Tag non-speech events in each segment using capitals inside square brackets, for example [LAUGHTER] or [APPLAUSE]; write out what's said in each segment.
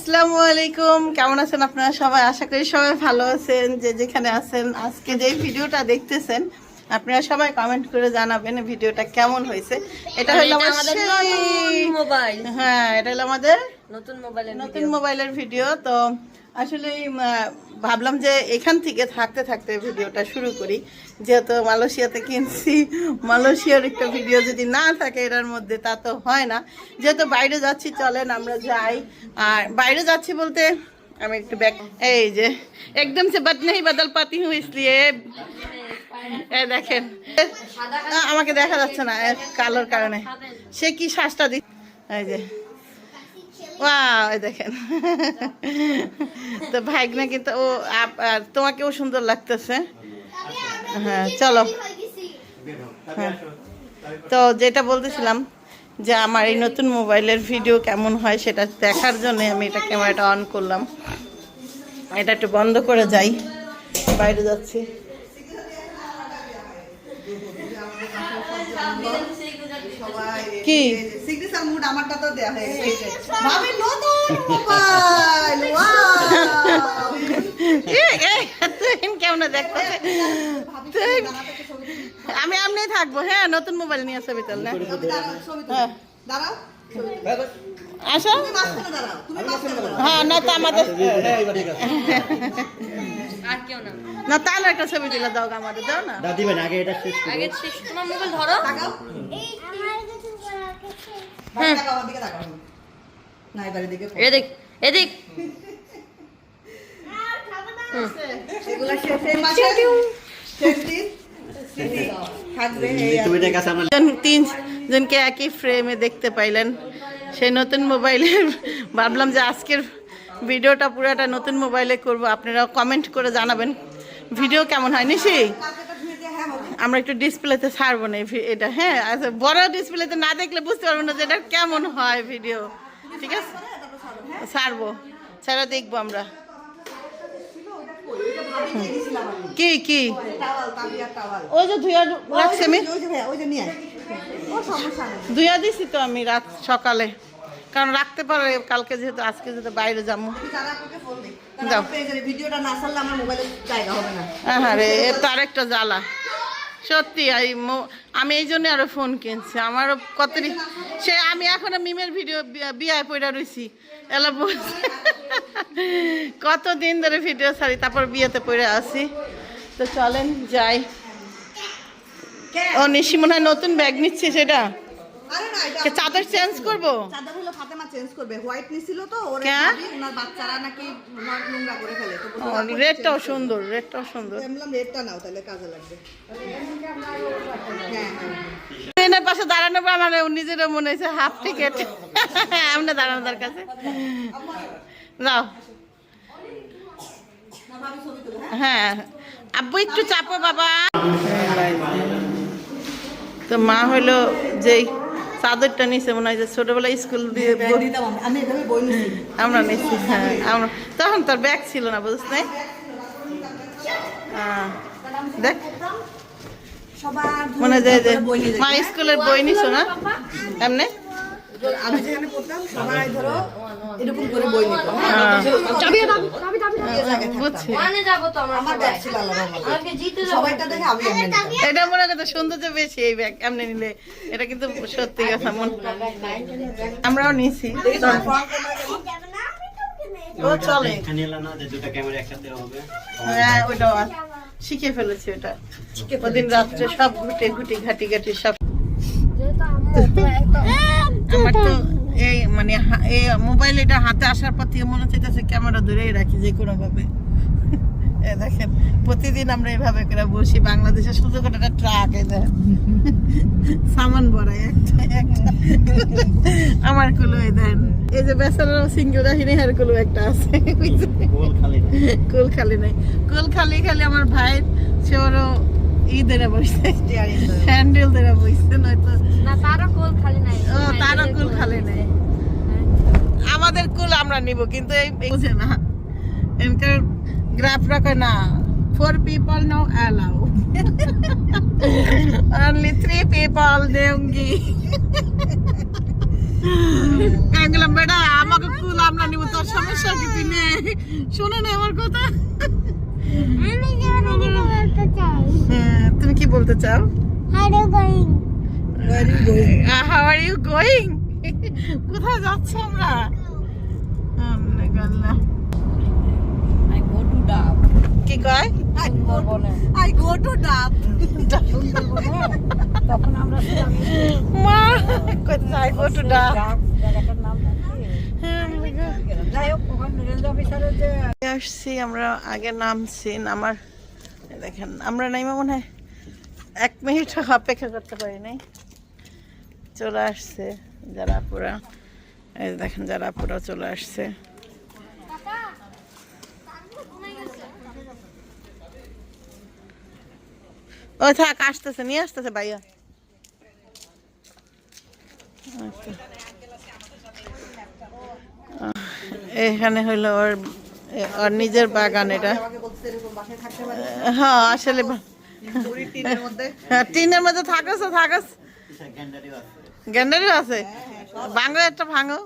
আসসালামু আলাইকুম। কেমন আছেন আপনারা সবাই? আশা করি সবাই ভালো আছেন যে যেখানে আছেন। আজকে যে ভিডিওটা দেখতেছেন আপনারা সবাই কমেন্ট করে জানাবেন ভিডিওটা কেমন হয়েছে। এটা হলো আমাদের মোবাইল হ্যাঁ এটা হলো আমাদের নতুন মোবাইলের নতুন মোবাইলের ভিডিও তো আসলে ভাবলাম যে এখান থেকে থাকতে থাকতে ভিডিওটা শুরু করি। যেহেতু মালয়েশিয়াতে কিনছি, মালয়েশিয়ার একটা ভিডিও যদি না থাকে এটার মধ্যে, তা তো হয় না। যেহেতু বাইরে যাচ্ছি, চলেন আমরা যাই। আর বাইরে যাচ্ছি বলতে, আমি একটু ব্যাক এই যে, একদম সে বাদ নেই, বাদাল পাতি হুঁ ইসলিয়ে দেখেন। আমাকে দেখা যাচ্ছে না কালোর কারণে। সে কি শ্বাসটা দিচ্ছে? এই যে দেখেন। তো ভাইগনা কিন্তু ও তোমাকেও সুন্দর লাগতেছে। হ্যাঁ চলো। হ্যাঁ। তো যেটা বলতেছিলাম যে আমার এই নতুন মোবাইলের ভিডিও কেমন হয় সেটা দেখার জন্য আমি এটা ক্যামেরাটা অন করলাম। এটা একটু বন্ধ করে যাই। বাইরে যাচ্ছি। কি? সিগনেচার মুড আমারটা তো দেয়া হয়ে গেছে ভাবি নতুন মোবাইল ওয়াও কেমন আমি থাকব হ্যাঁ নতুন মোবাইল নিয়ে ছবি তোল না দাঁড়াও হ্যাঁ। আসো। হ্যাঁ না তো আমাদের না। না তাহলে একটা ছবি দিলে দাও আমাদের দাও না। ভাই আগে এটা শেষ আগে শেষ তোমার মোবাইল ধরো। এদিক এদিক। এগুলা শেষে মাঝে সেফটি? স্মৃতি থাকবে এই আর তুমি এটা কাছে আমরা জন- তিন জনকে একই ফ্রেমে দেখতে পাইলেন। সেই নতুন মোবাইলে ভাবলাম যে আজকের ভিডিওটা পুরোটা নতুন মোবাইলে করব। আপনারা কমেন্ট করে জানাবেন। ভিডিও কেমন হয় নিশি কালকেটা ধুয়ে দিয়ে হ্যাঁ হবে আমরা একটু ডিসপ্লেতে ছাড়বো না এটা হ্যাঁ? আচ্ছা বড় ডিসপ্লেতে না দেখলে বুঝতে পারব না যে এটা কেমন হয় ভিডিও ঠিক আছে? ছাড়বো। ছাড়া দেখব আমরা। কি কি? ওই যে ধুয়া রাখছি আমি। ধুয়া দিছি তো আমি রাত সকালে। কারণ রাখতে পারে কালকে যেহেতু আজকে যেহেতু বাইরে যাব। তারা পেয়ে ভিডিওটা না ছাড়লে আমার মোবাইলে জায়গা হবে না। হ্যাঁ রে এ তো আরেকটা জ্বালা। সত্যি আমি এই জন্য আরও ফোন কিনছি। আমারও কত সে আমি এখনও মিমের ভিডিও বিয়ায় পড়া রইছি। এলা বলছে কত দিন ধরে ভিডিও ছাড়ি তারপর বিয়েতে পড়ে আসি তো চলেন যাই। ও নিশি মনে হয় নতুন ব্যাগ নিচ্ছে সেটা। চাদর চেঞ্জ করব? চেঞ্জ করবে। হোয়াইট নিছিল তো ওর ওনার বাচ্চারা নাকি নোংরা- করে ফেলে। তো রেডটাও সুন্দর রেডটাও সুন্দর। বললাম রেডটা নাও তাহলে কাজে লাগবে। হ্যাঁ হ্যাঁ। ট্রেনের পাশে দাঁড়ানোর পর আমার নিজেরও মনে হয়েছে হাফ টিকেট দাঁড়ানো তার কাছে। যাও। হ্যাঁ। আব্বু একটু চাপো বাবা। তো মা হলো যেই চাদরটা নিচে মনে হয় যে ছোটবেলায় স্কুল দিয়ে আমরা নিচ্ছি হ্যাঁ আমরা তখন তার ব্যাগ ছিল না বুঝছ না হ্যাঁ, দেখ। মনে যায় যে মা স্কুলের বই নিছো না? এমনি? আমি যেখানে পড়তাম সবাই ধরো এরকম করে বই নিত। বুঝছি ওখানে যাব তো আমরা আমার ব্যাগ ছিল আলাদা আলাদা। আমাকে জিতে যাব। সবাইটা দেখে আমি এমনি নিতাম। এটা মনে করতে সৌন্দর্য বেশি এই ব্যাগ এমনি নিলে। এটা কিন্তু সত্যি কথা মন আমরাও নিছি চলে। হ্যাঁ ওটাও শিখে ফেলেছি ওটা। ওদিন রাত্রে সব ঘুটে ঘুটি ঘাটি ঘাটি সব [LAUGHS] আমার তো এই মানে এই মোবাইল এটা হাতে আসার পর থেকে মনে হচ্ছে ক্যামেরা ধরেই রাখি যে কোনো ভাবে। [LAUGHS] এ দেখেন প্রতিদিন আমরা এইভাবে করে বসি বাংলাদেশের শুধু করে একটা ট্রাক এই [LAUGHS] সামান ভরাই একটা একটা। [LAUGHS] আমার কুলো এই দেন এই যে বেচারা সিঙ্গেল রাহিনী হার কুলো একটা আছে। কুল খালি নাই। কুল খালি খালি আমার ভাইয়ের সে ওরও ই ধরে বসছে Steering ধরে। হ্যান্ডেল ধরে বসছে নয়তো না তারও কোল খালি নাই। ও তারও কুল খালি নাই। আমাদের কুল আমরা নিব কিন্তু এই বুঝে না। এনকার গ্রাফরা কয় না four people no allow only three people দেউঙ্গি বললাম বেটা আমাকে কুল আমরা নিব তোর সমস্যা কি তুই নে। শুনে নে আমার কথা। হ্যাঁ, তুমি কি বলতে চাও? হাউ আর ইউ গোয়িং কোথায় যাচ্ছ আমরা। কি কয়? আই গো টু ডাব মা কোথায়? গো টু ডাব আসছি, আমরা আগে নামছি, নামার দেখেন, আমরা নাইমা মনে হয় এক মিনিট অপেক্ষা করতে পারি নাই। চলে আসছে যারা পুরা এই দেখেন যারা পুরা চলে আসছে। ও থাক, আসতেছে, নিয়ে আসতেছে ভাইয়া। আচ্ছা। এখানে হইল ওর ওর নিজের বাগান এটা। হ্যাঁ আসলে টিনের মধ্যে হ্যাঁ, টিনের থাকস থাকস গ্যান্ডারিও আছে। ভাঙো একটা ভাঙো।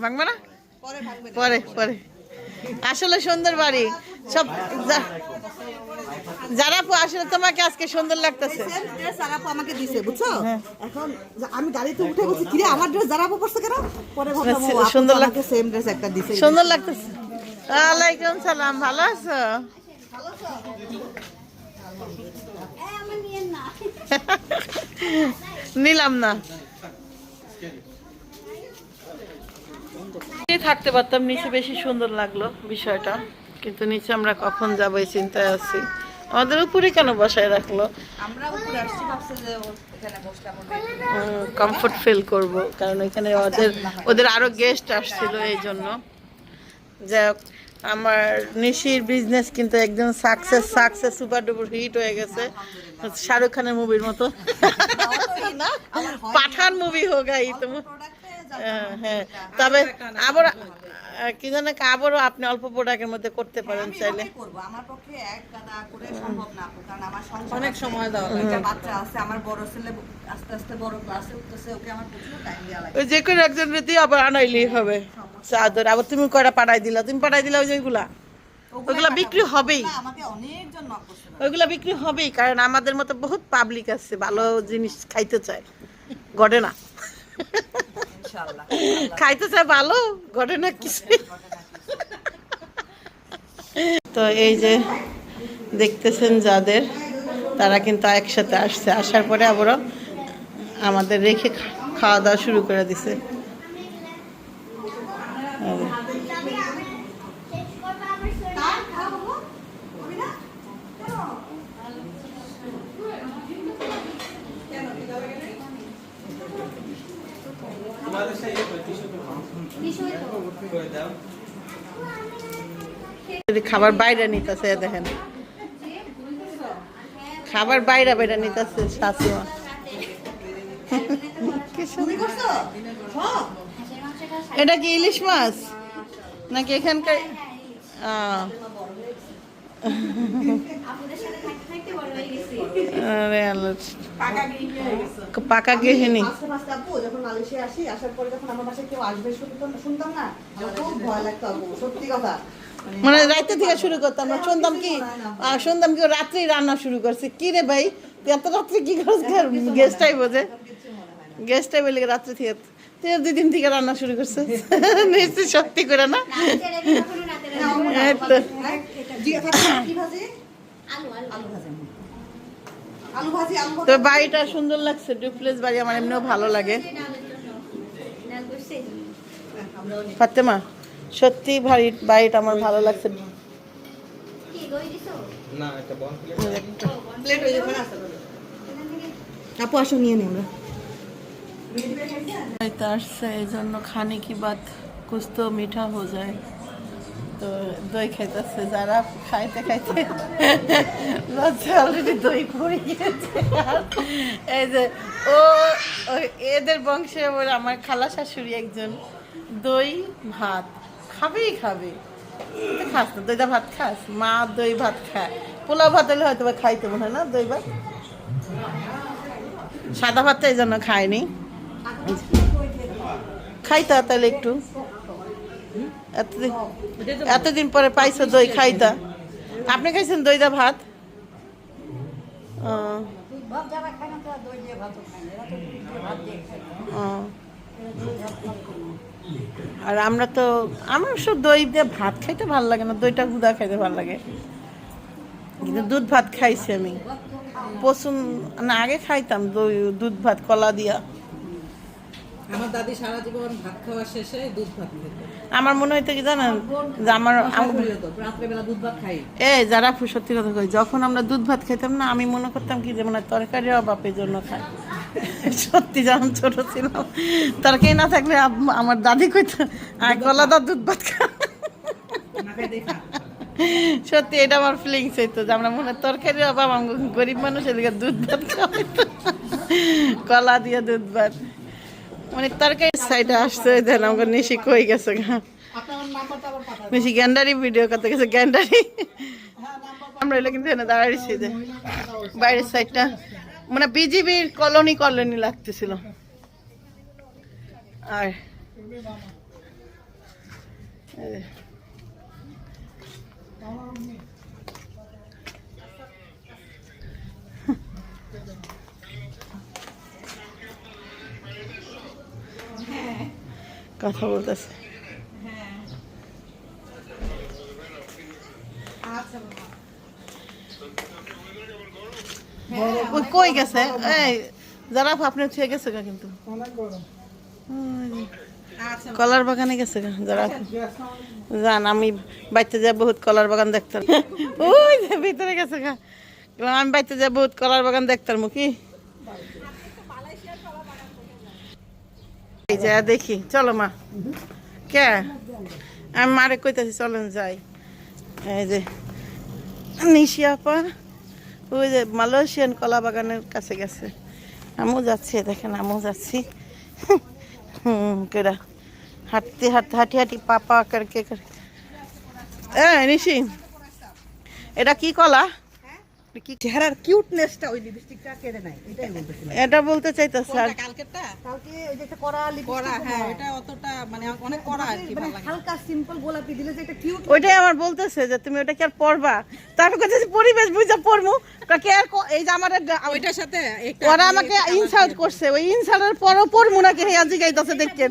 ভাঙবে না? পরে পরে। আসলে সুন্দর বাড়ি। সব যারা পু- আসলে তোমাকে আজকে সুন্দর লাগতেছে। জারাপু আমাকে দিছে বুঝছ? হ্যাঁ। এখন আমি গাড়িতে উঠে আমার ড্রেস জারাপু কেন? পরে ভাবলাম সুন্দর লাগ- আমাকে সেম ড্রেস একটা দিছে। সুন্দর লাগতেছে। ওয়ালাইকুম সালাম ভালো আছো? নিলাম না। থাকতে পারতাম নিচে বেশি সুন্দর লাগল বিষয়টা কিন্তু নিচে আমরা কখন যাব এই চিন্তায় আছি। আমাদের উপরে কেন বসায় রাখল? কমফোর্ট ফিল করব কারণ এখানে ওদের ওদের আরও গেস্ট আসছিল এই জন্য। যাই হোক, আমার নিশির বিজনেস কিন্তু একদম success success super duper hit হয়ে গেছে। শাহরুখ খানের মুভির মতো। পাঠান মুভি হোক এই তো। হ্যাঁ, হ্যাঁ। তবে আবার কি জানে আবারও আপনি অল্প প্রোডাক্টের মধ্যে করতে পারেন চাইলে। আমার পক্ষে এক গাদা করে সম্ভব না কারণ আমার অনেক সময় দেওয়া লাগে। বাচ্চা আছে আমার বড় ছেলে আস্তে আস্তে বড় ক্লাসে উঠতেছে ওকে আমার প্রচুর টাইম দেওয়া লাগে। ওই যে কোনো একজন দিয়ে আবার আনাইলেই হবে। চাদর আবার তুমি কয়টা পাঠাই দিলা? তুমি পাঠাই দিলা ওই যেগুলা ওগুলা বিক্রি হবেই। ওইগুলা বিক্রি হবেই কারণ আমাদের মতো বহুত পাবলিক আছে ভালো জিনিস খাইতে চায়। ঘটে না। খাইতে চায় ভালো ঘটে না কিছু। তো এই যে দেখতেছেন যাদের তারা কিন্তু একসাথে আসছে। আসার পরে আবারও আমাদের রেখে খাওয়া দাওয়া শুরু করে দিছে এই যে। যদি খাবার বাইরে নিতেছে দেখেন। খাবার বাইরে বাইরে নিতেছে শাশুমা সব এটা কি ইলিশ মাছ? নাকি এখানকার আহ। আরে আল্লাহ। পাকা গেহিনি আস্তে আস্তে আপু যখন মালয়েশিয়া আসি আসার পরে যখন আমার বাসায় কেউ আসবে শুনতাম শুনতাম না খুব ভয় লাগতো আপু সত্যি কথা মানে মানে রাতে থেকে শুরু করতাম না শুনতাম কি শুনতাম কি ও রাত্রেই রান্না শুরু করছে কি রে ভাই তুই এত রাত্রে কি করছিস গেস্টাই বোঝে গেস্টাই বলে রাত্রে থেকে তুই দুই দিন থেকে রান্না শুরু করছিস নিশ্চয়ই সত্যি করে না এই তো। আলু আলু তো বাড়িটা সুন্দর লাগছে ডুপ্লেস বাড়ি আমার এমনিও ভালো লাগে। ফাতেমা সত্যি বাড়ি বাড়িটা আমার ভালো লাগছে। হয়ে আপু আসো নিয়ে নিই আমরা। জন্য খানে কি বাত কুছ তো মিঠা হয়ে যায়। তো দই খাইতেছে, যারা খাইতে খাইতে [LAUGHS] লজ্জা অলরেডি দই পড়ে গিয়েছে। এই যে ও এদের বংশে ওর আমার খালা শাশুড়ি একজন। দই, ভাত, খাবেই খাবে। খাস না, দইটা ভাত খাস? মা দই ভাত খায়। পোলাও ভাত হলে হয়তো খাইতে মনে হয় না দই ভাত? সাদা ভাতটা এই জন্য খায়নি। খাইতা তাহলে একটু। এতদিন এতদিন পরে পাইছো দই খাইতা। আপনি খাইছেন দই দা ভাত। আর আমরা তো আমার সব দই দিয়ে ভাত খাইতে ভালো লাগে না, দইটা গুদা খাইতে ভালো লাগে। কিন্তু দুধ ভাত খাইছি আমি। পছন্দ না, আগে খাইতাম দই দুধ ভাত, কলা দিয়া। আমার দাদি সারা জীবন ভাত খাওয়া শেষে দুধ ভাত খেত। আমার মনে হইতো কি জানেন যে আমার রাত্রেবেলা দুধ ভাত খাই। এ যারা সত্যি কথা কই যখন আমরা দুধ ভাত খেতাম না আমি মনে করতাম কি যে মানে তরকারি বাপের জন্য খাই। [LAUGHS] সত্যি যখন ছোট ছিলাম। তরকারি না থাকলে আমার দাদি কইতো আর গলা দা দুধ ভাত খা। সত্যি এটা আমার ফিলিংস হইতো যে আমরা মনে তরকারি অভাব গরিব মানুষ এদিকে দুধ ভাত খাওয়াইতো। কলা দিয়ে দুধ ভাত। মানে তরকারি সাইডে আসছে, দেন আমাকে নিশি কই গেছে বেশি গ্যান্ডারি ভিডিও করতে গেছে, গ্যান্ডারি। আমরা এলে কিন্তু এনে দাঁড়াইছি যে, বাইরের সাইডটা মানে বিজিবির কলোনি কলোনি লাগতেছিল। আর কথা বলতেছে। ওই কই গেছে? এই যারা আপনি ছুঁয়ে গেছে গা কিন্তু। ওই কলার বাগানে গেছে গা যারা জান আমি বাইতে যা বহুত কলার বাগান দেখতাম। [LAUGHS] ওই ভিতরে গেছে গা। আমি বাইতে যা বহুত কলার বাগান দেখতাম কি? এই যে, দেখি, চলো মা। কে? আমি মারে কইতাছি, চলেন যাই। এই যে, নিশি আপা, ওই যে মালয়েশিয়ান কলা বাগানের কাছে গেছে। আমিও যাচ্ছি, দেখেন আমিও যাচ্ছি। হুম কেডা হাঁটতে হাঁটতে, হাঁটি হাঁটি পাপা করকে করে এ নিশি, এটা কি কলা? কি চেহারার কিউটনেসটা ওই লিপস্টিকটা কেড়ে নাই এটাই বলতেছিলাম এটা বলতে চাইতেছে আর কালকেরটা? কালকে ওই যে একটা কড়া করা লিপস্টিক হ্যাঁ এটা অতটা মানে অনেক করা আর কি ভালো লাগে। হালকা সিম্পল গোলাপি দিলে যে একটা কিউট ওইটাই আমার বলতেছে যে তুমি ওটা কি আর পড়বা তারপর কথা পরিবেশ বুঝা পড়মু তা কি আর এই যে আমার ওইটার সাথে একটা ওরা আমাকে ইনসাল্ট করছে। ওই ইনসাল্টের পরও পড়মু নাকি? হে আজি গাইতেছে দেখেন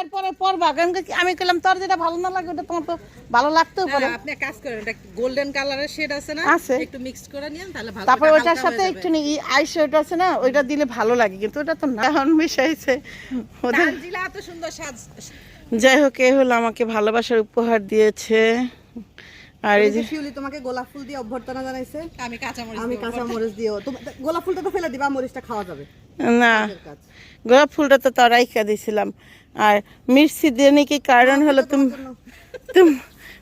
এরপরে পড়বা কারণ কি আমি কইলাম তোর যেটা ভালো না লাগে ওটা তোমার তো ভালো লাগতেও পারে। আপনি এক কাজ করেন এটা গোল্ডেন কালারের শেড আছে না আছে। একটু মিক্স করে নিন তাহলে ভালো তারপর ওটা ওটার সাথে একটু। আই শ্যাডো আছে না ওইটা দিলে ভালো লাগে কিন্তু ওটা তো না এখন মিশাইছে। ওদের তানজিলা এত সুন্দর সাজ যাই হোক এ হলো আমাকে ভালোবাসার উপহার দিয়েছে। আর এই যে শিউলি তোমাকে গোলাপ ফুল দিয়ে অভ্যর্থনা জানাইছে। আমি কাঁচা মরিচ আমি কাঁচা মরিচ দিও। তুমি গোলাপ ফুলটা তো ফেলে দিবা মরিচটা খাওয়া যাবে। না গোলাপ ফুলটা তো তরাইকা দিছিলাম। আর মির্চি দিয়ে নাকি কারণ হলো তুমি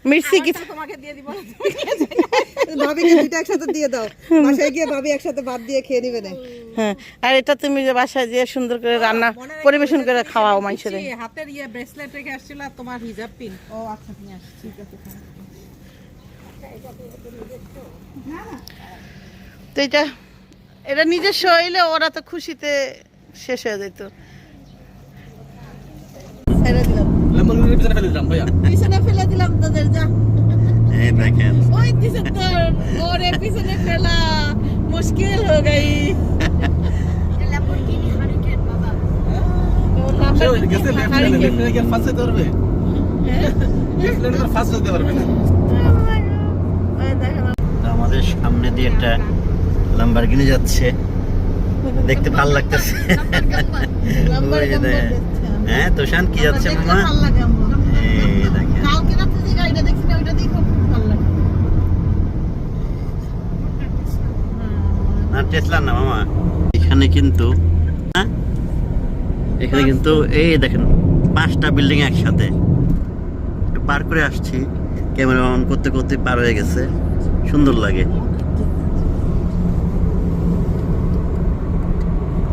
তুমি মির্চি কি তোমাকে দিয়ে দিব। ভাবিকে দুইটা একসাথে দিয়ে দাও। বাসায় গিয়ে ভাবি একসাথে ভাত দিয়ে খেয়ে নিবে না। হ্যাঁ আর এটা তুমি যে বাসায় যে সুন্দর করে রান্না পরিবেশন করে খাওয়াও মানুষের হাতের ইয়ে ব্রেসলেট রেখে আসছিল আর তোমার হিজাব পিন ও আচ্ছা নিয়ে আসছি ঠিক আছে তো এটা এটা নিজস্ব হইলে ওরা তো খুশিতে শেষ হয়ে যেত ছেড়ে দিলাম পিছনে ফেলে দিলাম তোদের যা। এই দেখেন। ওই দিছে তোর ওরে পিছনে ফেলা। মুশকিল হো গই আমাদের সামনে দিয়ে একটা লাম্বারগিনি যাচ্ছে। দেখতে ভালো লাগতেছে। হ্যাঁ তোষান কি যাচ্ছে মামা এই দেখেন কালকে রাতে যে গাড়িটা দেখছি না ওইটা দেখে খুব ভালো লাগে না টেসলা না, মামা। এখানে কিন্তু হ্যাঁ? এখানে কিন্তু এই দেখেন, পাঁচটা বিল্ডিং একসাথে। পার করে আসছি, ক্যামেরা অন করতে করতে পার হয়ে গেছে। সুন্দর লাগে।